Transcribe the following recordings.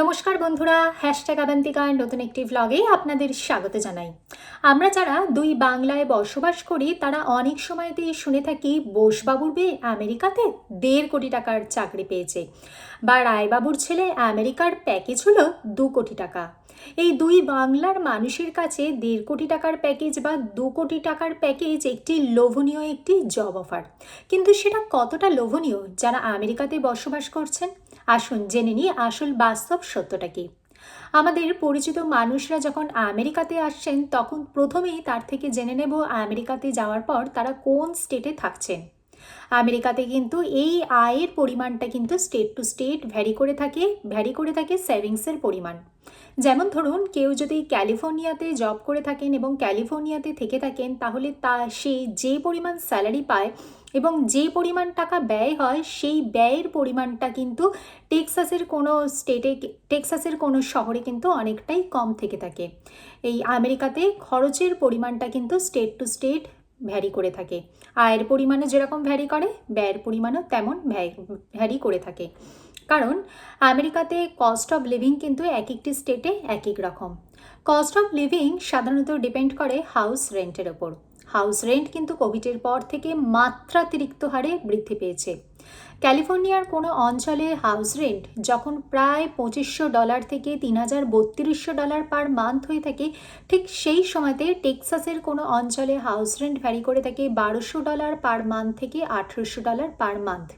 নমস্কার বন্ধুরা হ্যাশট্যাগ আবান্তিকার নতুন একটি ভ্লগে আপনাদের স্বাগত জানাই। আমরা যারা দুই বাংলায় বসবাস করি, তারা অনেক সময়তেই শুনে থাকি, বোসবাবুর মেয়ে আমেরিকাতে দেড় কোটি টাকার চাকরি পেয়েছে বা রায়বাবুর ছেলে আমেরিকার প্যাকেজ হলো দু কোটি টাকা। এই দুই বাংলার মানুষের কাছে দেড় কোটি টাকার প্যাকেজ বা দু কোটি টাকার প্যাকেজ একটি লোভনীয় একটি জব অফার কিন্তু সেটা কতটা লোভনীয় যারা আমেরিকাতে বসবাস করছেন? আসুন, জেনে নিই আসল বাস্তব সত্যটা কি। আমাদের পরিচিত মানুষরা যখন আমেরিকাতে আসছেন, তখন প্রথমেই তার থেকে জেনে নেব আমেরিকাতে যাওয়ার পর তারা কোন স্টেটে থাকছেন। আমেরিকাতে কিন্তু এই আয়ের পরিমাণটা কিন্তু স্টেট টু স্টেট ভ্যারি করে থাকে, ভ্যারি করে থাকে সেভিংসের পরিমাণ। যেমন ধরুন, কেউ যদি ক্যালিফোর্নিয়াতে জব করে থাকেন এবং ক্যালিফোর্নিয়াতে থেকে থাকেন, তাহলে তা, সে যে পরিমাণ স্যালারি পায় এবং যে পরিমাণ টাকা ব্যয় হয়, সেই ব্যয়ের পরিমাণটা কিন্তু টেক্সাসের কোনো স্টেটে, টেক্সাসের কোনো শহরে কিন্তু অনেকটাই কম থেকে থাকে। এই আমেরিকাতে খরচের পরিমাণটা কিন্তু স্টেট টু স্টেট ভ্যারি করে থাকে। আয়ের পরিমাণও যেরকম ভ্যারি করে, ব্যয়ের পরিমাণও তেমন ভ্যারি করে থাকে। কারণ আমেরিকাতে কস্ট অফ লিভিং কিন্তু এক একটি স্টেটে এক এক রকম। কস্ট অফ লিভিং সাধারণত ডিপেন্ড করে হাউস রেন্টের ওপর। হাউস রেন্ট কিন্তু কোভিডের পর থেকে মাত্রাতিরিক্ত হারে বৃদ্ধি পেয়েছে। ক্যালিফোর্নিয়ার কোনো অঞ্চলে হাউস রেন্ট যখন প্রায় পঁচিশশো ডলার থেকে তিন হাজার বত্রিশশো ডলার পার মান্থ হয়ে থাকে, ঠিক সেই সময়তে টেক্সাসের কোনো অঞ্চলে হাউস রেন্ট ভ্যারি করে থাকে বারোশো ডলার পার মান্থ থেকে আঠেরোশো ডলার পার মান্থ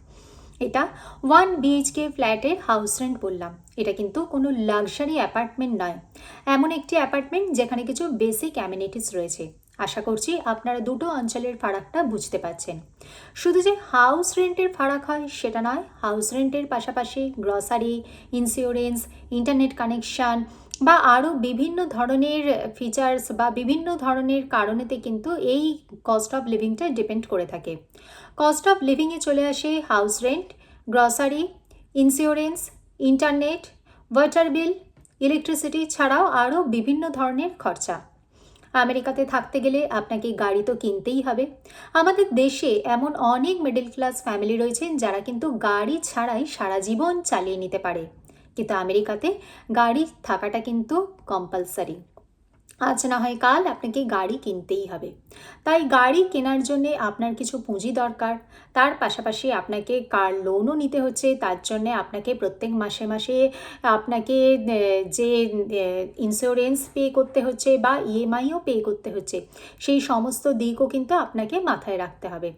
এটা ওয়ান বিএইচকে ফ্ল্যাটের হাউস রেন্ট বললাম। এটা কিন্তু কোনো লাক্সারি অ্যাপার্টমেন্ট নয়। এমন একটি অ্যাপার্টমেন্ট যেখানে কিছু বেসিক অ্যামিনিটিস রয়েছে। আশা করছি আপনারা দুটো অঞ্চলের ফারাকটা বুঝতে পারছেন। শুধু যে হাউস রেন্টের ফারাক হয় সেটা নয় হাউস রেন্টের পাশাপাশি গ্রসারি ইন্স্যুরেন্স ইন্টারনেট কানেকশান বা আরও বিভিন্ন ধরনের ফিচার্স বা বিভিন্ন ধরনের কারণেতে কিন্তু এই কস্ট অফ লিভিংটা ডিপেন্ড করে থাকে। কস্ট অফ লিভিংয়ে চলে আসে house rent grocery insurance internet water bill electricity ছাড়াও আরও বিভিন্ন ধরনের খরচা। আমেরিকাতে থাকতে গেলে আপনাকে গাড়ি তো কিনতেই হবে। আমাদের দেশে এমন অনেক মিডল ক্লাস ফ্যামিলি রয়েছেন যারা কিন্তু গাড়ি ছাড়াই সারা জীবন চালিয়ে নিতে পারে। কিন্তু আমেরিকাতে গাড়ি থাকাটা কিন্তু কম্পালসারি আজ না হয় কাল আপনাকে গাড়ি কিনতেই হবে। তাই গাড়ি কেনার জন্যে আপনার কিছু পুঁজি দরকার। তার পাশাপাশি আপনাকে কার লোনও নিতে হচ্ছে। তার জন্যে আপনাকে প্রত্যেক মাসে মাসে আপনাকে যে ইন্স্যুরেন্স পে করতে হচ্ছে বা ইএমআইও পে করতে হচ্ছে, সেই সমস্ত দিকও কিন্তু আপনাকে মাথায় রাখতে হবে।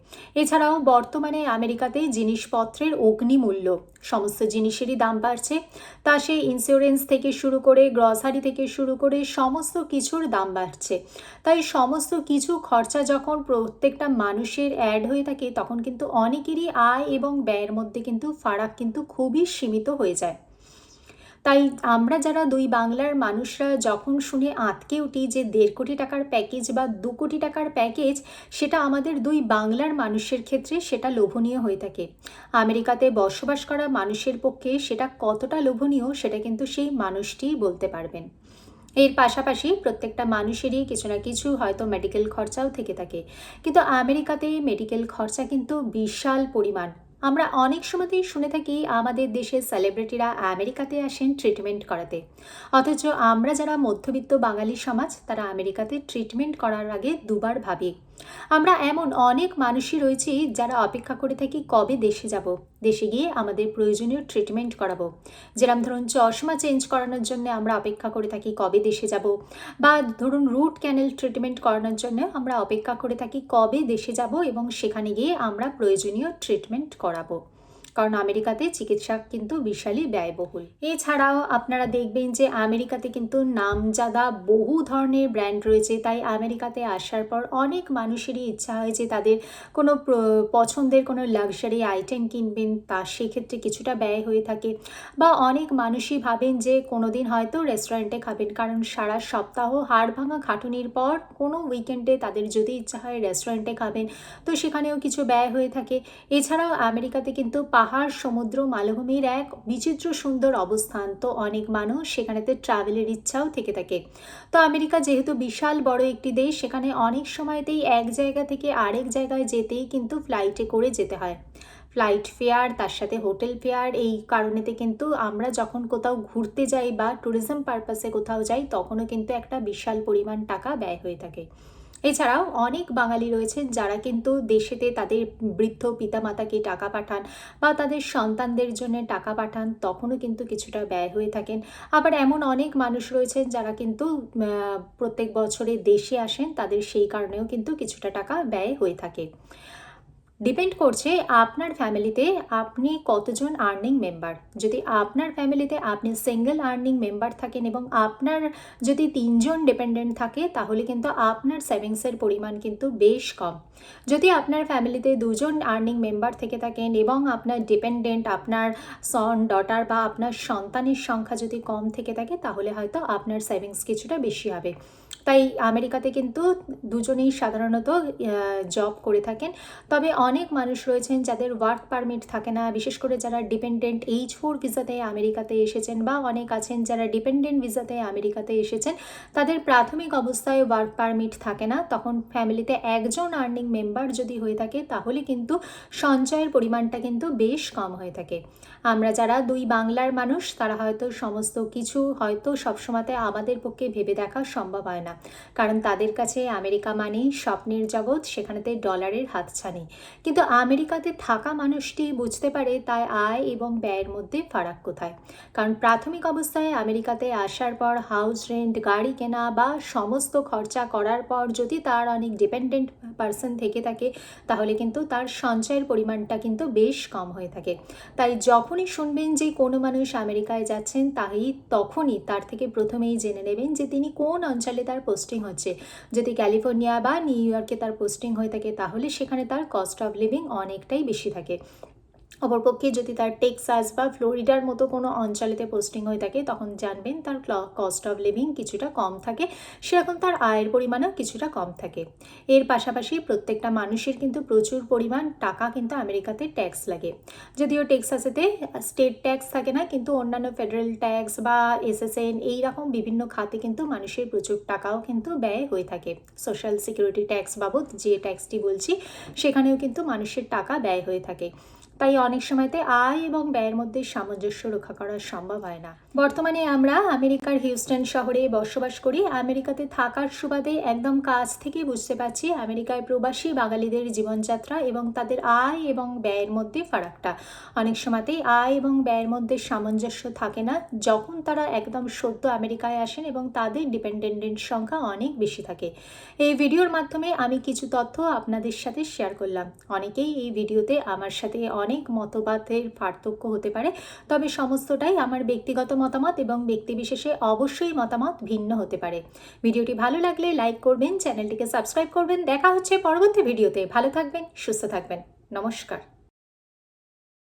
এছাড়াও বর্তমানে আমেরিকাতে জিনিসপত্রের অগ্নিমূল্য সমস্ত জিনিসেরই দাম বাড়ছে। তা সেই ইন্স্যুরেন্স থেকে শুরু করে গ্রসারি থেকে শুরু করে সমস্ত কিছুর দাম বাড়ছে। তাই সমস্ত কিছু খরচা যখন প্রত্যেকটা মানুষের অ্যাড হয়ে থাকে, তখন কিন্তু অনেকেরই আয় এবং ব্যয়ের মধ্যে কিন্তু ফারাক কিন্তু খুবই সীমিত হয়ে যায়। তাই আমরা যারা দুই বাংলার মানুষরা যখন শুনে আঁতকে উঠি যে দেড় কোটি টাকার প্যাকেজ বা দু কোটি টাকার প্যাকেজ সেটা আমাদের দুই বাংলার মানুষের ক্ষেত্রে সেটা লোভনীয় হয়ে থাকে। আমেরিকাতে বসবাস করা মানুষের পক্ষে সেটা কতটা লোভনীয়, সেটা কিন্তু সেই মানুষটিই বলতে পারবেন। এর পাশাপাশি প্রত্যেকটা মানুষেরই কিছু না কিছু হয়তো মেডিকেল খরচাও থেকে থাকে। কিন্তু আমেরিকাতে মেডিকেল খরচা কিন্তু বিশাল পরিমাণ। আমরা অনেক সময়তেই শুনে থাকি আমাদের দেশের সেলিব্রিটিরা আমেরিকাতে আসেন ট্রিটমেন্ট করাতে। অথচ আমরা যারা মধ্যবিত্ত বাঙালি সমাজ, তারা আমেরিকাতে ট্রিটমেন্ট করার আগে দুবার ভাবি। আমরা এমন অনেক মানুষই রয়েছি যারা অপেক্ষা করে থাকি কবে দেশে যাব। দেশে গিয়ে আমাদের প্রয়োজনীয় ট্রিটমেন্ট করাবো। যেরকম ধরুন চশমা চেঞ্জ করানোর জন্য আমরা অপেক্ষা করে থাকি কবে দেশে যাব বা ধরুন রুট ক্যানেল ট্রিটমেন্ট করানোর জন্য আমরা অপেক্ষা করে থাকি কবে দেশে যাব এবং সেখানে গিয়ে আমরা প্রয়োজনীয় ট্রিটমেন্ট করাবো। কারণ আমেরিকাতে চিকিৎসা কিন্তু বিশালই ব্যয়বহুল। এছাড়াও আপনারা দেখবেন যে আমেরিকাতে কিন্তু নামজাদা বহু ধরনের ব্র্যান্ড রয়েছে, তাই আমেরিকাতে আসার পর অনেক মানুষেরই ইচ্ছা হয় যে তাদের কোনো পছন্দের কোনো লাক্সারি আইটেম কিনবেন, তা সেক্ষেত্রে কিছুটা ব্যয় হয়ে থাকে। বা অনেক মানুষই ভাবেন যে কোনো দিন হয়তো রেস্টুরেন্টে খাবেন, কারণ সারা সপ্তাহ হাড় ভাঙা খাটুনির পর কোনো উইকেন্ডে তাদের যদি ইচ্ছা হয় রেস্টুরেন্টে খাবেন, তো সেখানেও কিছু ব্যয় হয়ে থাকে। এছাড়াও আমেরিকাতে কিন্তু পাহাড়, সমুদ্র, মালভূমির এক বিচিত্র সুন্দর অবস্থান। তো অনেক মানুষ সেখানেতে ট্রাভেলের ইচ্ছাও থেকে থাকে। তো আমেরিকা যেহেতু বিশাল বড় একটি দেশ, সেখানে অনেক সময়তেই এক জায়গা থেকে আরেক জায়গায় যেতেই কিন্তু ফ্লাইটে করে যেতে হয়। ফ্লাইট ফেয়ার তার সাথে হোটেল ফেয়ার এই কারণেতে কিন্তু আমরা যখন কোথাও ঘুরতে যাই বা ট্যুরিজম পারপাসে কোথাও যাই, তখনও কিন্তু একটা বিশাল পরিমাণ টাকা ব্যয় হয়ে থাকে। এছাড়াও অনেক বাঙালি রয়েছেন যারা কিন্তু দেশেতে তাদের বৃদ্ধ পিতামাতাকে টাকা পাঠান বা তাদের সন্তানদের জন্য টাকা পাঠান, তখনও কিন্তু কিছুটা ব্যয় হয়ে থাকেন। আবার এমন অনেক মানুষ রয়েছেন যারা কিন্তু প্রত্যেক বছরে দেশে আসেন, তাদের সেই কারণেও কিন্তু কিছুটা টাকা ব্যয় হয়ে থাকে। ডিপেন্ড করছে আপনার ফ্যামিলিতে আপনি কতজন আর্নিং মেম্বার যদি আপনার ফ্যামিলিতে আপনি সিঙ্গেল আর্নিং মেম্বার থাকেন এবং আপনার যদি তিনজন ডিপেন্ডেন্ট থাকে, তাহলে কিন্তু আপনার সেভিংসের পরিমাণ কিন্তু বেশ কম। যদি আপনার ফ্যামিলিতে দুজন আর্নিং মেম্বার থেকে থাকেন এবং আপনার ডিপেন্ডেন্ট আপনার সন ডটার বা আপনার সন্তানের সংখ্যা যদি কম থেকে থাকে, তাহলে হয়তো আপনার সেভিংস কিছুটা বেশি হবে। তাই আমেরিকাতে কিন্তু দুজনেই সাধারণত জব করে থাকেন। তবে অনেক মানুষ রয়েছেন যাদের ওয়ার্ক পারমিট থাকে না। বিশেষ করে যারা ডিপেন্ডেন্ট এইচ ফোর ভিসাতে আমেরিকাতে এসেছেন বা অনেক আছেন যারা ডিপেন্ডেন্ট ভিসাতে আমেরিকাতে এসেছেন, তাদের প্রাথমিক অবস্থায় ওয়ার্ক পারমিট থাকে না। তখন ফ্যামিলিতে একজন আর্নিং মেম্বার যদি হয়ে থাকে, তাহলে কিন্তু সঞ্চয়ের পরিমাণটা কিন্তু বেশ কম হয়ে থাকে। আমরা যারা দুই বাংলার মানুষ, তারা হয়তো সমস্ত কিছু হয়তো সবসময়তে আমাদের পক্ষে ভেবে দেখা সম্ভব হয় না। কারণ তাদের কাছে আমেরিকা মানেই স্বপ্নের জগৎ, সেখানেতে ডলারের হাতছানি। কিন্তু আমেরিকাতে থাকা মানুষটি বুঝতে পারে তাই আয় এবং ব্যয়ের মধ্যে ফারাক কোথায়। কারণ প্রাথমিক অবস্থায় আমেরিকাতে আসার পর হাউস রেন্ট, গাড়ি কেনা বা সমস্ত খরচা করার পর যদি তার অনেক ডিপেন্ডেন্ট পার্সন থেকে থাকে, তাহলে কিন্তু তার সঞ্চয়ের পরিমাণটা কিন্তু বেশ কম হয়ে থাকে। তাই যখনই শুনবেন যে কোনো মানুষ আমেরিকায় যাচ্ছেন, তাই তখনই তার থেকে প্রথমেই জেনে নেবেন যে তিনি কোন অঞ্চলে তার পোস্টিং হচ্ছে। যদি ক্যালিফোর্নিয়া বা নিউ ইয়র্কে তার পোস্টিং হয়ে থাকে, তাহলে সেখানে তার কস্ট অফ লিভিং অনেকটাই বেশি থাকে। অপরপক্ষে যদি তার টেক্সাস বা ফ্লোরিডার মতো কোনো অঞ্চলেতে পোস্টিং হয়ে থাকে, তখন জানবেন তার কস্ট অফ লিভিং কিছুটা কম থাকে, সেরকম তার আয়ের পরিমাণও কিছুটা কম থাকে। এর পাশাপাশি প্রত্যেকটা মানুষের কিন্তু প্রচুর পরিমাণ টাকা কিন্তু আমেরিকাতে ট্যাক্স লাগে। যদিও টেক্সাসেতে স্টেট ট্যাক্স থাকে না, কিন্তু অন্যান্য ফেডারেল ট্যাক্স বা এসএসএন এই রকম বিভিন্ন খাতে কিন্তু মানুষের প্রচুর টাকাও কিন্তু ব্যয় হয়ে থাকে। সোশ্যাল সিকিউরিটি ট্যাক্স বাবদ যে ট্যাক্সটি বলছি, সেখানেও কিন্তু মানুষের টাকা ব্যয় হয়ে থাকে। তাই অনেক সময়তে আয় এবং ব্যয়ের মধ্যে সামঞ্জস্য রক্ষা করা সম্ভব হয় না। বর্তমানে আমরা আমেরিকার হিউস্টন শহরে বসবাস করি। আমেরিকাতে থাকার সুবাদে একদম কাছ থেকে বুঝতে পারছি আমেরিকায় প্রবাসী বাঙালিদের জীবনযাত্রা এবং তাদের আয় এবং ব্যয়ের মধ্যে ফারাকটা। অনেক সময়তেই আয় এবং ব্যয়ের মধ্যে সামঞ্জস্য থাকে না। যখন তারা একদম সদ্য আমেরিকায় আসেন এবং তাদের ডিপেন্ডেন্টের সংখ্যা অনেক বেশি থাকে। এই ভিডিওর মাধ্যমে আমি কিছু তথ্য আপনাদের সাথে শেয়ার করলাম। অনেকেই এই ভিডিওতে আমার সাথে অনেক মতবাদের পার্থক্য হতে পারে। তবে সমস্তটাই আমার ব্যক্তিগত মতামত এবং ব্যক্তিবিশেষে অবশ্যই মতামত ভিন্ন হতে পারে। ভিডিওটি ভালো লাগলে লাইক করবেন, চ্যানেলটিকে সাবস্ক্রাইব করবেন। দেখা হচ্ছে পরবর্তী ভিডিওতে। ভালো থাকবেন, সুস্থ থাকবেন। নমস্কার।